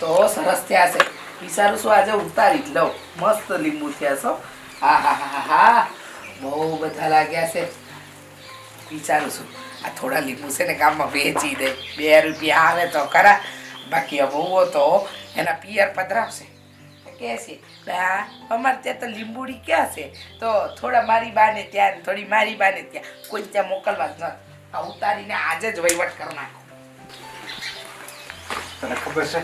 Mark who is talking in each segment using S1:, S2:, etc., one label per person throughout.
S1: તો સરસ થયા છે. વિચારું છું આજે ઉતારી જ લઉં. મસ્ત લીંબુ થયા છો હા. હા હા હા બહુ બધા લાગ્યા છે. વિચારું છું આ થોડા લીંબુ છે ને ગામમાં વેચી દે. બે રૂપિયા આવે તો ખરા. બાકી બહુ તો એના પિયર પધરાવશે. કે છે બા અમારે ત્યાં તો લીંબુડી ક્યાં છે? તો થોડા મારી બાને ત્યાં, થોડી મારી બાને ત્યાં. કોઈ ત્યાં મોકલવા જ ન. આ ઉતારીને આજે જ વહીવટ કરી નાખો.
S2: તને ખબર છે?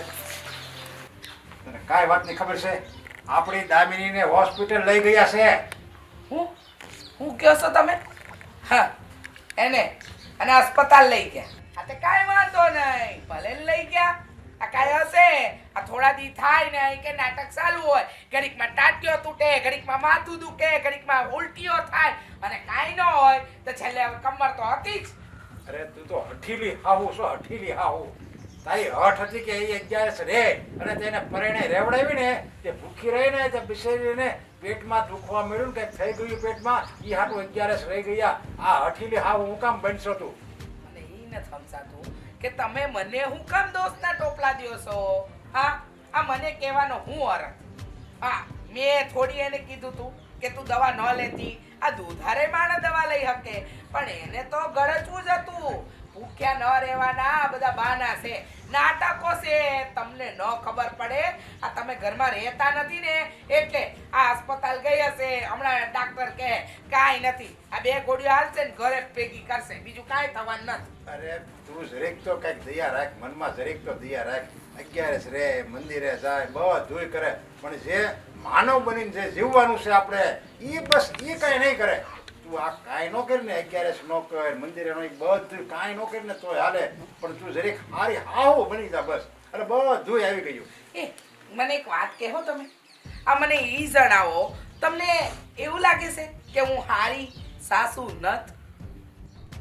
S2: તને કાંઈ વાતની ખબર છે? આપણી દામિનીને હોસ્પિટલ લઈ ગયા છે.
S1: હું? હું કહો છો તમે? હા એને અને અસ્પતાલ લઈ ગયા. આ તે કાંઈ વાંધો નહીં. ભલે લઈ ગયા. આ કાંઈ હશે? આ થોડા દી થાય ને કે નાટક ચાલુ હોય. ઘડીકમાં ટાંટ્યો તૂટે ઘડીકમાં માથું દુખે ઘડીકમાં ઉલટીઓ થાય અને કાંઈ ન હોય તો છેલ્લે કમર તો હતી જ.
S2: અરે તું તો હઠીલી હાહુ છો હઠીલી હાહુ. તારી હઠ હતી કે એ અગિયારસ રે અને તેને પરણે રેવડાવી ને, તે ભૂખી રહી ને તે બિચારીને પેટમાં દુખવા મળ્યું ને કંઈક થઈ ગયું પેટમાં એ હાટું અગિયારસ રહી ગયા. આ હઠીલી હા હું કામ બનશો તું?
S1: અને એ ન સમજાતું કે તમે મને હું કામ દોસ્તના ટોપલા દો છો? હા, આ મને કહેવાનો હું અર્થ? હા, મેં થોડી એને કીધું તું કે તું દવા ન લેતી, આ દુધારે માણસ દવા લઈ શકે પણ એને તો ગળચવું જ હતું. ભૂખ્યા ન રહેવાના બધા બાના છે. નાટકો છે, તમને ન ખબર પડે. આ તમે ઘરમાં રહેતા નથી ને, એટલે આ અસ્પતાલ ગઈ હશે. હમણાં ડાક્ટર કહે, કાંઈ નથી. આ બે ગોળીઓ હાલશે ને ઘરે ભેગી કરશે. બીજું કાંઈ થવાનું નથી.
S2: અરે, તું જરીક તો કંઈક દયા રાખ, મનમાં જરીક તો દયા રાખ. અગિયારસ રે, મંદિરે જાય, બધુંય કરે. પણ જે માનવ બનીને જે જીવવાનું છે આપણે એ બસ એ કઈ નહીં કરે. તું આ કાંઈ ન કરી ને અગિયારસ ન કર મંદિરે નો બધું કાંઈ ન કરી ને તોય હાલે. પણ તું જરીક હારી હાવો બની જા બસ. એટલે બધુંય આવી ગયું.
S1: એ મને એક વાત કહો તમે. આ મને એ જણાવો તમને એવું લાગે છે કે હું હારી સાસુ નથ?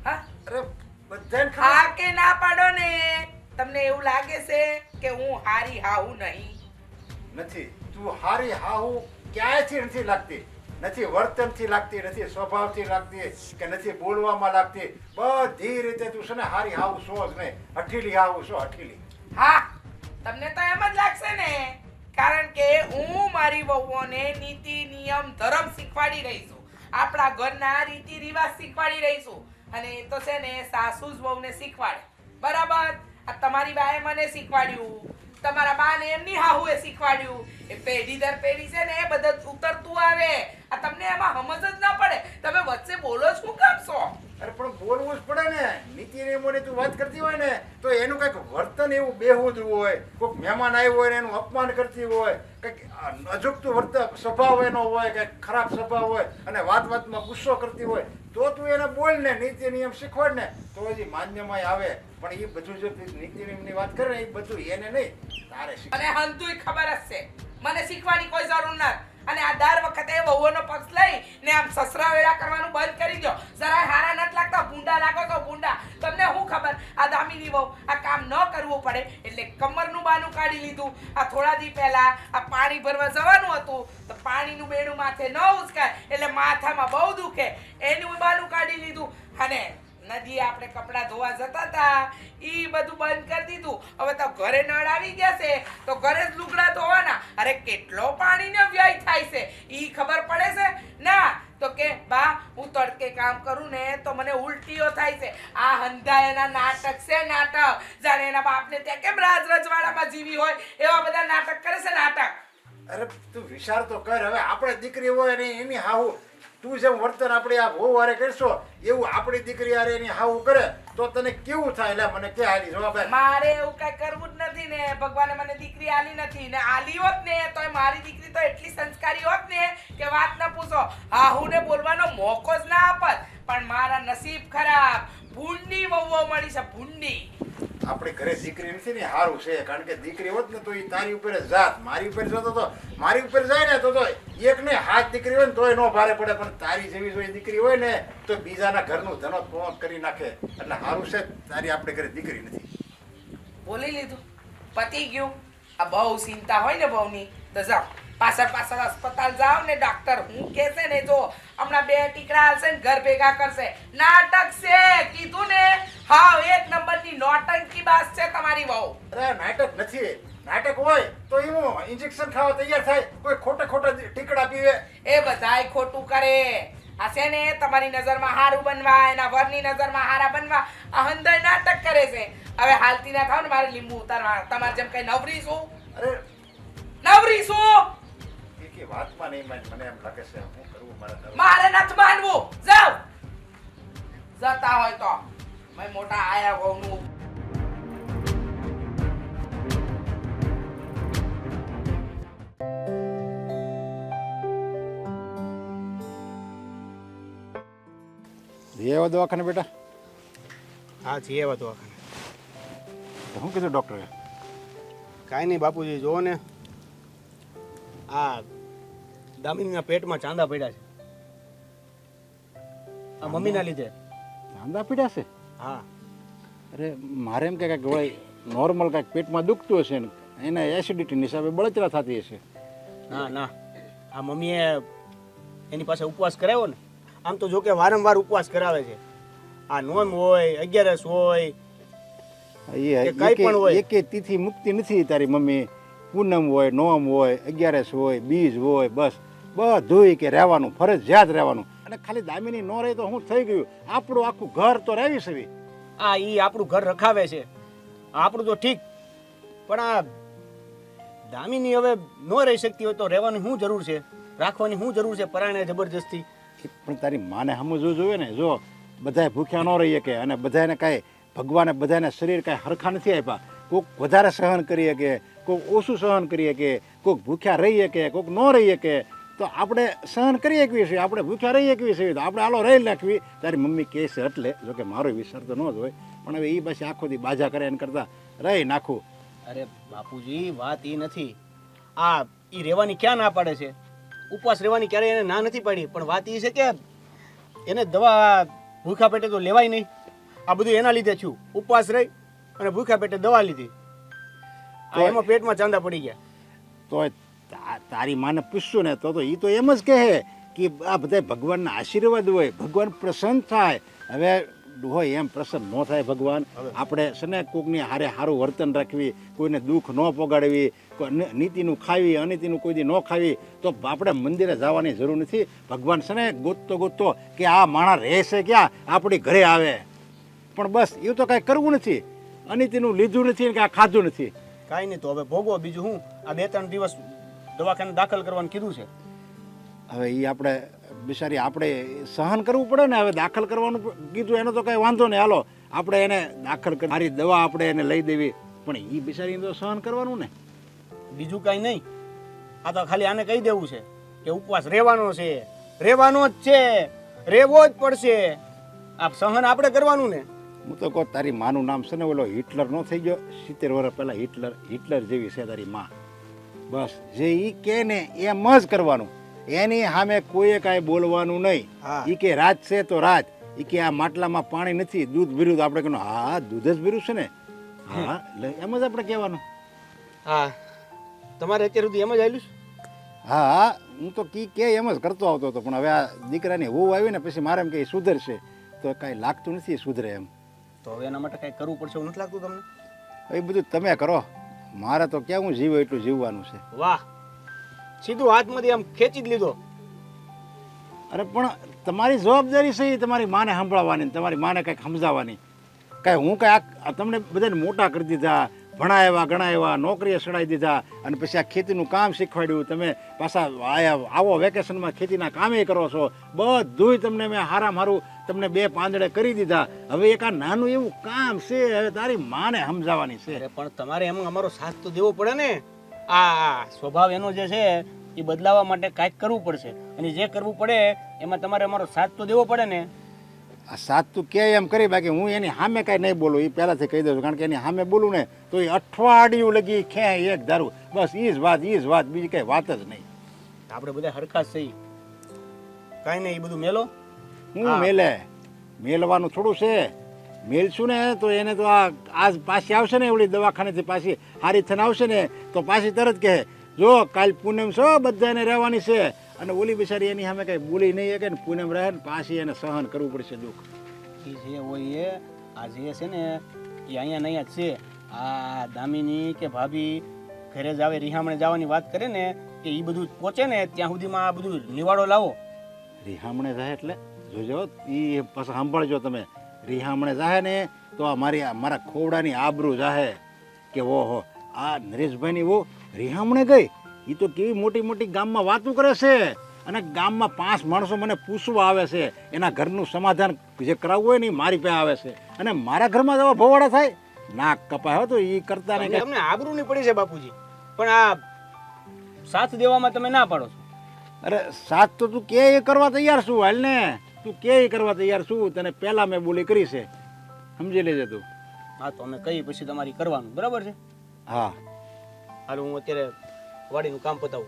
S1: હા?
S2: અરે બધાને
S1: હા કે ના પાડો ને? તમને એવું લાગે છે કે હું હારી હાહુ નહીં?
S2: નથી. તું હારી હાહુ ક્યાંયથી નથી લાગતી. નથી, વર્તનથી લાગતી નથી, સ્વભાવથી લાગતી કે નથી, બોલવામાં લાગતી. બધી રીતે તું છે ને હારી હાહુ છો જ નહીં હઠીલી હાહુ છો, હઠીલી.
S1: હા, તમને તો એમ જ લાગશે ને, કારણ કે હું મારી વહુઓને નીતિ, નિયમ, ધર્મ શીખવાડી રહી છું. આપણા ઘરના રીતિ, રિવાજ શીખવાડી રહી છું. અને એ તો છે ને સાસુ જ વહુને શીખવાડે. બરાબર? આ તમારી બાએ મને શીખવાડ્યું. તમારા બાને એમની હાહુએ શીખવાડ્યું. એ પેઢી દર પેઢી છે ને એ બધું ઉતરતું આવે. આ તમને એમાં સમજ જ ના પડે. તમે વચ્ચે બોલો જ શું કામ છો?
S2: અરે પણ બોલવું જ પડે ને. નીતિ નિયમોની તું વાત કરતી હોય ને, તો એનું કંઈક વર્તન એવું બેહુદું હોય. કોઈક મહેમાન આવ્યું હોય ને, એનું અપમાન કરતી હોય. કંઈક અજુકતું વર્તન, સ્વભાવ એનો હોય, કંઈક ખરાબ સ્વભાવ હોય, અને વાત વાતમાં ગુસ્સો કરતી હોય, તો તું એને બોલ ને, નીતિ નિયમ શીખવાડ ને, તો હજી માન્યમાં આવે. પણ એ બધું જો નીતિ નિયમની વાત કરે એ બધું એને નહીં. તારે
S1: મને હંતુય ખબર જ છે. મને શીખવાની કોઈ જરૂર નથી. અને આ દર વખતે વહુઓનો પક્ષ લઈ ને આમ સસરા વેળા કરવાનું બંધ કરી દો જરાય હારા નથી લાગતા. ભૂંડા લાગો તો ભૂંડા. તમને શું ખબર? આ દામિની વહુ આ કામ ન કરવું પડે એટલે કમરનું બાનું કાઢી લીધું. આ થોડા દી પહેલા આ પાણી ભરવા જવાનું હતું. તો પાણીનું બેડું માથે ન ઉચકાય એટલે માથામાં બહુ દુખે. એનું બાનું કાઢી લીધું. અને નદી આપણે કપડાં ધોવા જતા હતા એ બધું બંધ કરી દીધું. હવે તો ઘરે નળ આવી ગયા છે, તો ઘરે જ લુગડા ધોવાના. અરે કેટલો પાણીનો વ્યય થાય છે એ ખબર પડે છે? ના, તો કે, બા, હું તડકે કામ કરું ને, તો મને ઉલટીઓ થાય છે. આ હંધાયના નાટક છે નાટક. જાણે એના બાપને ત્યાં કેમ રાજ રજવાડામાં જીવી હોય, એવા બધા નાટક કરે છે નાટક.
S2: અરે તું વિચાર તો કર, હવે આપણે દીકરી હોય ને એની હાહુ તું જેમ વર્તન આપણે આ બહુ વારે કરશો, એવું આપણી દીકરી હારે એની હાવું કરે, તો તને કેવું થાય? એટલે મને કે હાલી જવાબ
S1: મારે એવું કઈ કરવું જ નથી ને. ભગવાને મને દીકરી આલી નથી ને આલી હોત ને તો મારી દીકરી તો એટલી સંસ્કારી હોત ને કે વાત ન પૂછો. હાહુને બોલવાનો મોકો જ ના આપત. પણ મારા નસીબ ખરાબ. ભૂંડી વહુઓ મળી છે ભૂંડી
S2: આપણી ઘરે દીકરી નથી ને સારું છે, કારણ કે દીકરી હોત ને તો એ તારી ઉપર જાત, મારી ઉપર જતો તો મારી ઉપર જાય ને તો તો એક ને હાથ દીકરી હોય ને તોય નો ભારે પડે, પણ તારી જેવી જો દીકરી હોય ને તો બીજાના ઘરનું ધનો પોત કરી નાખે. એટલે સારું છે, તારી આપણે ઘરે દીકરી નથી.
S1: બોલી લીધું, પતી ગયું. આ બહુ ચિંતા હોય ને બહુની, તો જાઓ. પાછળ પાછળ અસ્પતાલ જાઓ ને ડોક્ટર હું કહેશે ને જો હમણાં બે ટીકડા હાલશે ને ઘર ભેગા કરશે. નાટક છે કીધું ને? હા એક નંબરની નોટંકી બાસ છે તમારી વહુ.
S2: અરે નાટક નથી. નાટક હોય તો એ હું ઇન્જેક્શન ખાવા તૈયાર થાય. કોઈ ખોટે ખોટા ટીકડા પીવે.
S1: એ બધાય ખોટું કરે. આ છે ને તમારી નજરમાં હારું બનવા એના વરની નજરમાં હારા બનવા આ હંદર નાટક કરે છે. હવે હાલતી ના થાવ ને મારે લીંબુ ઉતારવા. તમારે જેમ કઈ નવરી છું
S2: અરે
S1: નવરી છું
S2: એ કે વાતમાં નહીં માન મને એમ લાગે છે હું કરવું મારા.
S1: મારે નથી માનવું. જાવ. જતા હોય તો. મેં મોટા આયા હોઉં
S2: જઈ દવાખાને બેટા?
S3: હા છીએ એવા તો
S2: તો શું કીધું ડૉક્ટરે
S3: કાંઈ નહીં બાપુજી જુઓ ને. આ દામિનીના પેટમાં ચાંદા પડ્યા છે. આ મમ્મીના લીધે.
S2: ચાંદા પીડ્યા છે?
S3: હા.
S2: અરે મારે એમ કે કાંઈક વળી નોર્મલ કાંઈક પેટમાં દુખતું હશે ને એને એસિડિટીની હિસાબે બળતરા થતી હશે.
S3: ના ના. આ મમ્મીએ એની પાસે ઉપવાસ કરાવ્યો ને આમ તો જો કે વારંવાર ઉપવાસ કરાવે છે. આ નોમ હોય અગિયારસ હોય
S2: એ
S3: કે પણ હોય.
S2: એકે તિથિ મુક્તિ નથી તારી મમ્મી. પૂનમ હોય નોમ હોય અગિયારસ હોય બીજ હોય બસ. બધુંય કે રહેવાનું ફરજિયાત રહેવાનું. અને ખાલી દામિની ન રહે તો હું થઈ ગયું? આપણું આખું ઘર તો રહેવી છે
S3: આ ઈ આપણું ઘર રખાવે છે. આપણું તો ઠીક. પણ આ દામિની હવે ન રહી શકતી હોય તો રહેવાની શું જરૂર છે? રાખવાની શું જરૂર છે? પરાણે જબરજસ્તી.
S2: પણ તારી માને સમજવું જોઈએ ને. જો બધાય ભૂખ્યા ન રહી શકે અને બધાને કાંઈ ભગવાને બધાને શરીર કાંઈ હરખા નથી આપ્યા. કોઈક વધારે સહન કરીએ કે કોઈક ઓછું સહન કરીએ કે કોઈક ભૂખ્યા રહીએ કે કોઈક ન રહીએ શકે. તો આપણે સહન કરી શકીએ છીએ આપણે ભૂખ્યા રહી શકીએ છીએ તો આપણે આલો રહી નાખવી. તારી મમ્મી કહે છે એટલે જોકે મારો વિચાર તો ન જ હોય પણ હવે એ પછી આખો દી બાજા કરે એને કરતાં રહી નાખું.
S3: અરે બાપુજી વાત એ નથી. આ એ રહેવાની ક્યાં ના પાડે છે? ઉપવાસ રહેવાની ક્યારેય એને ના નથી પાડી પણ વાત એ છે કે એને દવા ભૂખા પેટે તો લેવાય નહીં. આ બધું એના લીધે છું ઉપવાસ રહી અને ભૂખ્યા પેટે દવા લીધી. એમાં પેટમાં ચાંદા પડી ગયા.
S2: તા- તારી માને પૂછશું ને તો તો એ તો એમ જ કહે કે આ બધા ભગવાનના આશીર્વાદ હોય ભગવાન પ્રસન્ન થાય. હવે હોય એમ પ્રસન્ન ન થાય ભગવાન. આપણે શને કોકની હારે સારું વર્તન રાખવી કોઈને દુઃખ ન પોગાડવી કોઈ નીતિનું ખાવી અનીતિનું કોઈ દી ન ખાવી તો આપણે મંદિરે જવાની જરૂર નથી. ભગવાન શને ગોતતો ગોતતો કે આ માણસ રહેશે ક્યાં? આપણી ઘરે આવે. પણ બસ એવું તો કાંઈ કરવું નથી. અનીતિનું લીધું નથી ને કે આ ખાધું નથી.
S3: કાંઈ નહીં તો હવે ભોગવો. બીજું હું? આ બે ત્રણ દિવસ દવાખાને દાખલ કરવાનું કીધું છે.
S2: હવે એ આપણે બિચારી આપણે સહન કરવું પડે ને હવે દાખલ કરવાનું કીધું એનો તો કંઈ વાંધો નહીં. હાલો આપણે એને દાખલ કરી સારી દવા આપણે એને લઈ દેવી. પણ એ બિચારીને તો સહન કરવાનું ને.
S3: બીજું કાંઈ નહીં. આ તો ખાલી આને કહી દેવું છે કે ઉપવાસ રહેવાનો છે. રહેવાનો જ છે. રહેવો જ પડશે. આ સહન આપણે કરવાનું ને.
S2: હું તો કહું તારી માનું નામ છે ને ઓલો હિટલર નો થઈ ગયો. સિત્તેર વર્ષ પહેલાં હિટલર હિટલર જેવી છે તારી માં. બસ. જે ઈ કે ને એમ જ કરવાનું. એની સામે કોઈએ કાંઈ બોલવાનું નહીં.
S3: હા.
S2: ઈ કે રાજ છે તો રાજ. ઈ કે આ માટલામાં પાણી નથી દૂધ ભર્યું તો આપણે કહેવાનું હા દૂધ જ ભર્યું છે ને. હા એટલે એમ જ આપણે કહેવાનું.
S3: હા. તમારે અત્યાર સુધી એમ જ આવેલું છે?
S2: હા હા. હું તો કી કે એમ જ કરતો આવતો હતો પણ હવે આ દીકરાની હોવ આવી ને પછી મારે એમ કે ઈ સુધરશે. તો કાંઈ લાગતું નથી એ સુધરે એમ.
S3: તો હવે એના માટે કાંઈ કરવું પડશે એવું નથી લાગતું તમને?
S2: એ બધું તમે કરો. મારે તો ક્યાં હું જીવું એટલું જીવવાનું છે.
S3: વાહ. સીધું હાથમાંથી આમ ખેંચી જ લીધો.
S2: અરે પણ તમારી જવાબદારી છે એ તમારી માને સંભળાવવાની તમારી માને કંઈક સમજાવવાની. કાંઈ હું કાંઈ આ તમને બધાને મોટા કરી દીધા ભણાવ્યા, ગણાવ્યા, નોકરીએ ચડાવી દીધા અને પછી આ ખેતીનું કામ શીખવાડ્યું. તમે પાછા આવો વેકેશનમાં ખેતીના કામે કરો છો. બધુંય તમને મેં હારા મારું તમને બે પાંદડે કરી દીધા. હવે એક આ નાનું એવું કામ છે, હવે તારી માને સમજાવવાની છે.
S3: પણ તમારે એમ અમારો સાથ તો દેવો પડે ને. આ સ્વભાવ એનો જે છે, એ બદલાવા માટે કાંઈક કરવું પડશે. અને જે કરવું પડે, એમાં તમારે અમારો સાથ તો દેવો પડે ને.
S2: આ સાત તું કે એમ કરી બાકી હું એની સામે કાંઈ નહીં બોલું એ પહેલાંથી કહી દઉં કારણ કે એની સામે બોલું ને તો એ અઠવાડિયું લગી ખે એક ધારું. બસ એ જ વાત એ જ વાત બીજી કઈ વાત જ નહીં.
S3: આપણે બધા હરખા થઈ કાંઈ નહીં એ બધું મેલો?
S2: હું મેલે. મેલવાનું થોડું છે. મેલશું ને તો એને તો આ આજ પાછી આવશે ને એવડી દવાખાનેથી પાછી હારી થઈને આવશે ને તો પાછી તરત કહે જો કાલ પૂનમ છો બધાને રહેવાની છે. અને ઓલી બિચારી એની સામે કઈ બોલી નહીં શકે ને પૂનમ રહે ને પાછી એને સહન કરવું પડશે દુઃખ.
S3: એ જે હોય એ આ જે છે ને એ અહીંયા નહીં જ છે. આ દામિની કે ભાભી ઘરે જ આવે રિહામણે જવાની વાત કરે ને કે એ બધું પહોંચે ને ત્યાં સુધીમાં આ બધું નિવાડો લાવો.
S2: રિહામણે જાય એટલે? જોજો એ પાછા સાંભળજો તમે. રિહામણે જાય ને તો આ મારી મારા ખોવડાની આબરૂ જાહે. કે ઓહો આ નરેશભાઈની વો રિહામણે ગઈ? એ તો કેવી મોટી મોટી ગામમાં વાતો કરે છે. અને ગામમાં પાંચ માણસો મને પૂછવા આવે છે એના ઘરનું સમાધાન જે કરાવવું હોય ને એ મારી પાસે આવે છે. અને મારા ઘરમાં જવા ભોવાડા થાય? નાક કપાય હો તો એ કરતા નહીં
S3: તમને આબરૂ નહીં પડી છે બાપુજી. પણ આ સાથ દેવામાં તમે ના પાડો છો.
S2: અરે સાથ તો તું કે એ કરવા તૈયાર છું હાલ ને? તું કે એ કરવા તૈયાર છું? તને પહેલા મેં બોલી કરી છે. સમજી લેજે તું.
S3: હા તો અમે કહીએ પછી તમારી કરવાનું. બરાબર છે?
S2: હા.
S3: હાલ હું અત્યારે વાડીનું કામ પતાવું.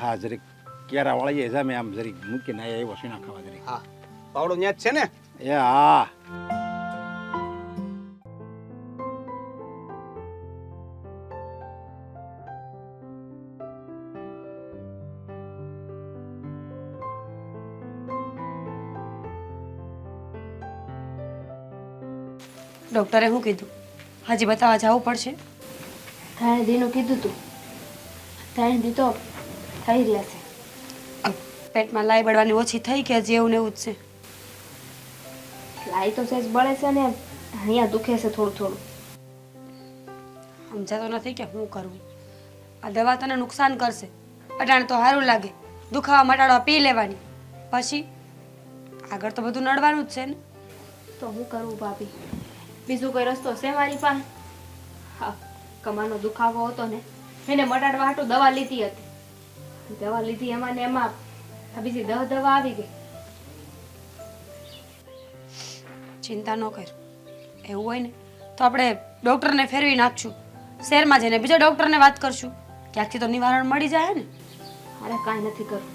S2: હા જરીક કેરા વાળીએ જામે આમ જરીક મૂકીને આયા એવો સીણા ખાવા જરીક.
S3: હા. પાવડો ન્યા જ છે ને?
S2: એ હા.
S4: ડૉક્ટરે શું કીધું? હજી બતાવવા જવું પડશે?
S5: હા દીનું કીધું તું. ત્રણ સુધી તો થઈ રહ્યા છે
S4: પેટમાં લાઈ બળવાની ઓછી થઈ કે હજી એવું ને એવું જ છે?
S5: લાઈ તો સહેજ બળે છે ને અહીંયા દુખે છે થોડું થોડું.
S4: સમજાતો નથી કે શું કરવું આ દવા તને નુકસાન કરશે. અટાણે તો સારું લાગે. દુખાવા મટાડવા પી લેવાની. પછી? આગળ તો બધું નડવાનું જ છે ને?
S5: તો હું કરું ભાભી? બીજું કોઈ રસ્તો છે મારી પાસે? હા કમરનો દુખાવો હતો ને. એને મટાડવા હાટું દવા લીધી હતી. દવા લીધી એમાં ને એમાં આ બીજી દહ દવા આવી ગઈ.
S4: ચિંતા ન કર. એવું હોય ને તો આપણે ડૉક્ટરને ફેરવી નાખશું. શહેરમાં જઈને બીજા ડૉક્ટરને વાત કરશું. ક્યાંકથી તો નિવારણ મળી જાય ને.
S5: મારે કાંઈ નથી કરવું.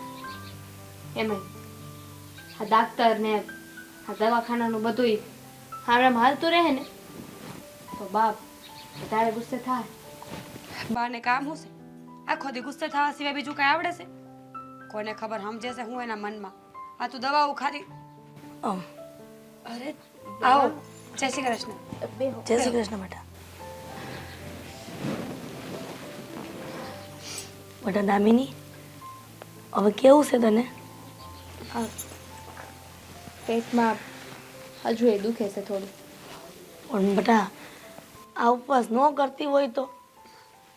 S5: એમાં આ ડાક્ટર ને આ દવાખાનાનું બધુંય આમ હાલતું રહે ને તો બાપ વધારે ગુસ્સે થાય.
S4: બાને કામ શું છે આખો દી ગુસ્સે થવા સિવાય બીજું કઈ આવડે છે? કોને ખબર સમજે છે હું એના મનમાં? આ તું દવાઓ ખાધી? અરે આવો. જય શ્રી કૃષ્ણ. જય શ્રી કૃષ્ણ બેટા.
S6: બેટા દામિની હવે કેવું છે તને?
S5: પેટમાં હજુ એ દુખે છે થોડું.
S6: પણ બેટા આ ઉપવાસ ન કરતી હોય તો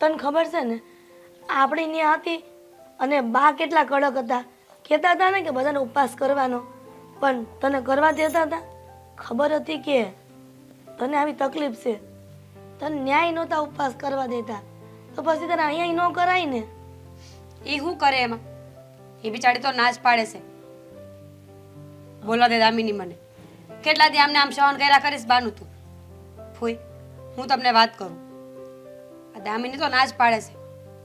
S6: તને ખબર છે ને, આપણી ત્યાં હતી અને બા કેટલા કડક હતા. કહેતા હતા ને કે બધાને ઉપવાસ કરવાનો. પણ તને કરવા દેતા હતા? ખબર હતી કે તને આવી તકલીફ છે. તને ન્યાય નહોતા ઉપવાસ કરવા દેતા. તો પછી તને અહીંયા ન કરાય ને.
S4: એ શું કરે એમાં? એ બિચારી તો નાશ પાડે છે. બોલવા દે દામિની મને. કેટલા દી આમને આમ સહન કર્યા કરીશ બાનું તું? ફૂઈ, હું તમને વાત કરું. આ દામિની તો નાજ પાડે છે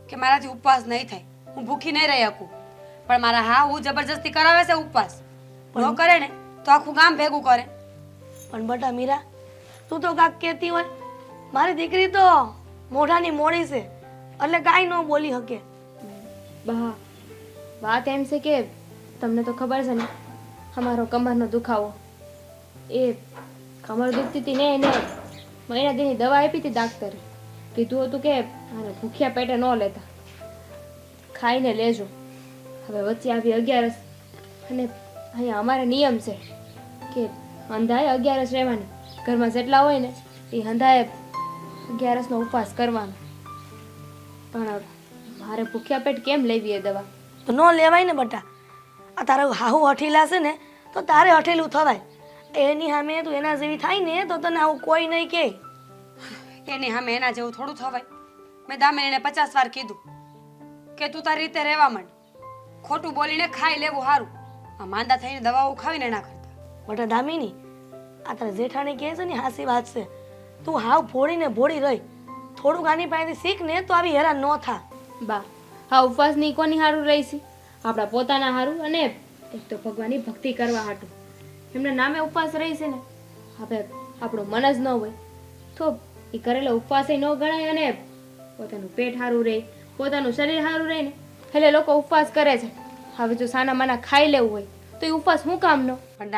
S4: કે મારાથી ઉપવાસ નહીં થાય. હું ભૂખી નહીં રહી શકું. પણ મારા હા હું જબરજસ્તી કરાવે છે ઉપવાસ. ન કરે ને તો આખું ગામ ભેગું કરે.
S6: પણ બટા મીરા તું તો કાંક કહેતી હોય મારી દીકરી તો મોઢાની મોડી છે એટલે કાંઈ ન બોલી શકે.
S5: બા વાત એમ છે કે તમને તો ખબર છે ને અમારો કમરનો દુખાવો. એ કમર દુખતી હતી ને એને મહિના દીની દવા આપી હતી ડાક્ટરે. કીધું હતું કે, આને ભૂખ્યા પેટે ન લેતા. ખાઈને લેજો. હવે વચ્ચે આવી અગિયારસ. અને અહીંયા અમારે નિયમ છે કે અંધાએ અગિયારસ રહેવાની. ઘરમાં જેટલા હોય ને, એ અંધાએ અગિયારસનો ઉપવાસ કરવાનો. પણ મારે ભૂખ્યા પેટ કેમ લેવી એ દવા?
S6: તો ન લેવાય ને બટા. આ તારા હાહુ હઠીલા છે ને, તો તારે હઠેલું થવાય. એની સામે તું એના જેવી થાય ને, તો તને આવું કોઈ નહીં કે.
S4: એની સામે એના જેવું થોડું થવાય. મેં દામિનીને પચાસ વાર કીધું કે તું તારી રીતે રહેવા માંડ. ખોટું બોલીને ખાઈ લેવું સારું આ માંદા થઈને દવાઓ ખાવીને ના કરતા.
S6: બટા દામિની આ તારા જેઠાણી કહે છે ને હાસી વાત છે. તું હાવ ભોળીને ભોળી રહી. થોડુંક આની પાસેથી શીખ ને તો આવી હેરાન ન થા.
S5: બા હા ઉપવાસની કોની હારું રહીશી આપણા પોતાના હારું અને એક તો ભગવાનની ભક્તિ કરવા હાટું. એમના નામે ઉપવાસ રહી છે ને. હવે આપણું મન જ ન હોય. તો એ કરેલો ઉપવાસ ન ગણાય અને પોતાનું પેટ સારું રહે પોતાનું શરીર સારું રહે ને. એટલે લોકો ઉપવાસ કરે છે. હવે જો સાના માના ખાઈ લેવું હોય તો એ ઉપવાસ શું કામનો?
S4: પણ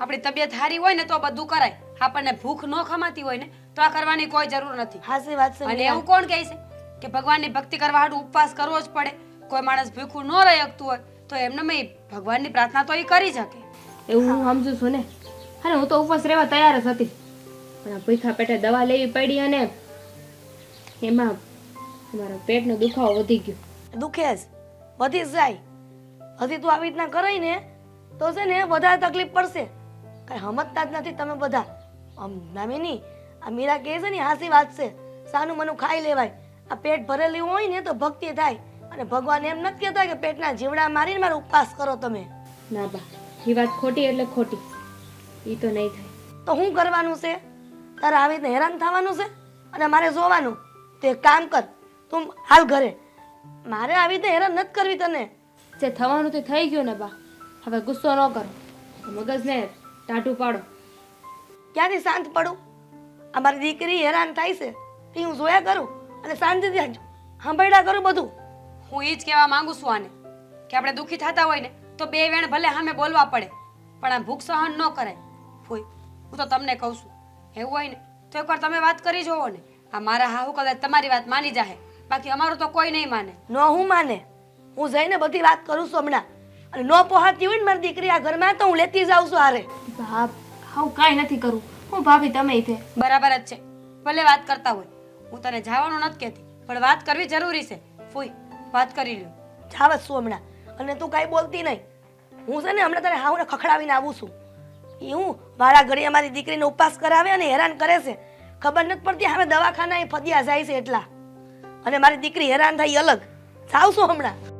S4: આપણી તબિયત સારી હોય ને તો બધું કરાય. આપણને ભૂખ ન ખમાતી હોય ને તો આ કરવાની કોઈ જરૂર નથી.
S6: હાસી વાત છે
S4: અને એવું કોણ કહે છે? કે ભગવાનની ભક્તિ કરવા હાટુ ઉપવાસ કરવો જ પડે. કોઈ માણસ ભૂખું ન રહી શકતું હોય તો એમને મેં ભગવાનની પ્રાર્થના તો એ કરી શકે.
S5: એવું હું સમજુ છું ને. અને હું તો ઉપવાસ રહેવા તૈયાર જ હતી. પણ આ ભૂખા પેટે દવા લેવી પડી અને એમાં મારા પેટનો દુખાવો વધી ગયો.
S6: દુખે જ. વધી જાય. હજી તું આવી રીતના કરાય ને તો છે ને વધારે તકલીફ પડશે. કાંઈ સમજતા જ નથી તમે બધા. આમ નામીની આ મીરા કહે છે ને હાસી વાત છે. સાનું મનું ખાઈ લેવાય. આ પેટ ભરેલું હોય ને તો ભક્તિ થાય. અને ભગવાન એમ નથી કહેતા કે પેટના જીવડા મારીને મારો ઉપવાસ કરો તમે.
S5: ના બા એ વાત ખોટી એટલે ખોટી. એ તો નહીં થાય.
S6: તો શું કરવાનું છે? તારે આવી રીતે હેરાન થવાનું છે? અને મારે જોવાનું. તો એક કામ કર તું હાલ ઘરે. મારે આવી રીતે હેરાન નથી કરવી તને.
S5: જે થવાનું તે થઈ ગયું ને બા. હવે ગુસ્સો ન કરો. મગજને ટાટું પાડો.
S6: ક્યાંથી શાંત પડું? અમારી દીકરી હેરાન થાય છે. તે હું જોયા કરું? અને શાંતિથી સાંભળ્યા કરું બધું.
S4: હું એ જ કહેવા માંગુ છું આને. કે આપણે દુઃખી થતા હોય ને તો બે વેણ ભલે સામે બોલવા પડે. પણ આ ભૂખ સહન ન કરાય. હોય હું તો તમને કહું છું. એવું હોય ને તો એકવાર તમે વાત કરી જોવો ને. આ મારા હાહુ કદાચ તમારી વાત માની જાહે. બાકી અમારું તો કોઈ નહીં માને.
S6: ન હું માને? હું જઈને બધી વાત કરું છું હમણાં. અને ન પહોંચતી હોય ને મારી દીકરી આ ઘરમાં તો હું લેતી જાઉં છું હારે.
S5: બા હું કાંઈ નથી કરું. હું ભાભી તમે તે
S4: બરાબર જ છે. ભલે વાત કરતા હોય. હું તને જવાનું નથી કહેતી પણ વાત કરવી જરૂરી છે. ફૂઈ વાત કરી લ્યો.
S6: જાવ જ છું હમણાં. અને તું કાંઈ બોલતી નહીં. હું છે ને હમણાં તને હાવને ખખડાવીને આવું છું. એ હું વાળા ઘડી અમારી દીકરીને ઉપવાસ કરાવે અને હેરાન કરે છે. ખબર નથી પડતી હવે દવાખાના એ ફદિયા જાય છે એટલા. અને મારી દીકરી હેરાન થાય અલગ. છું હમણાં.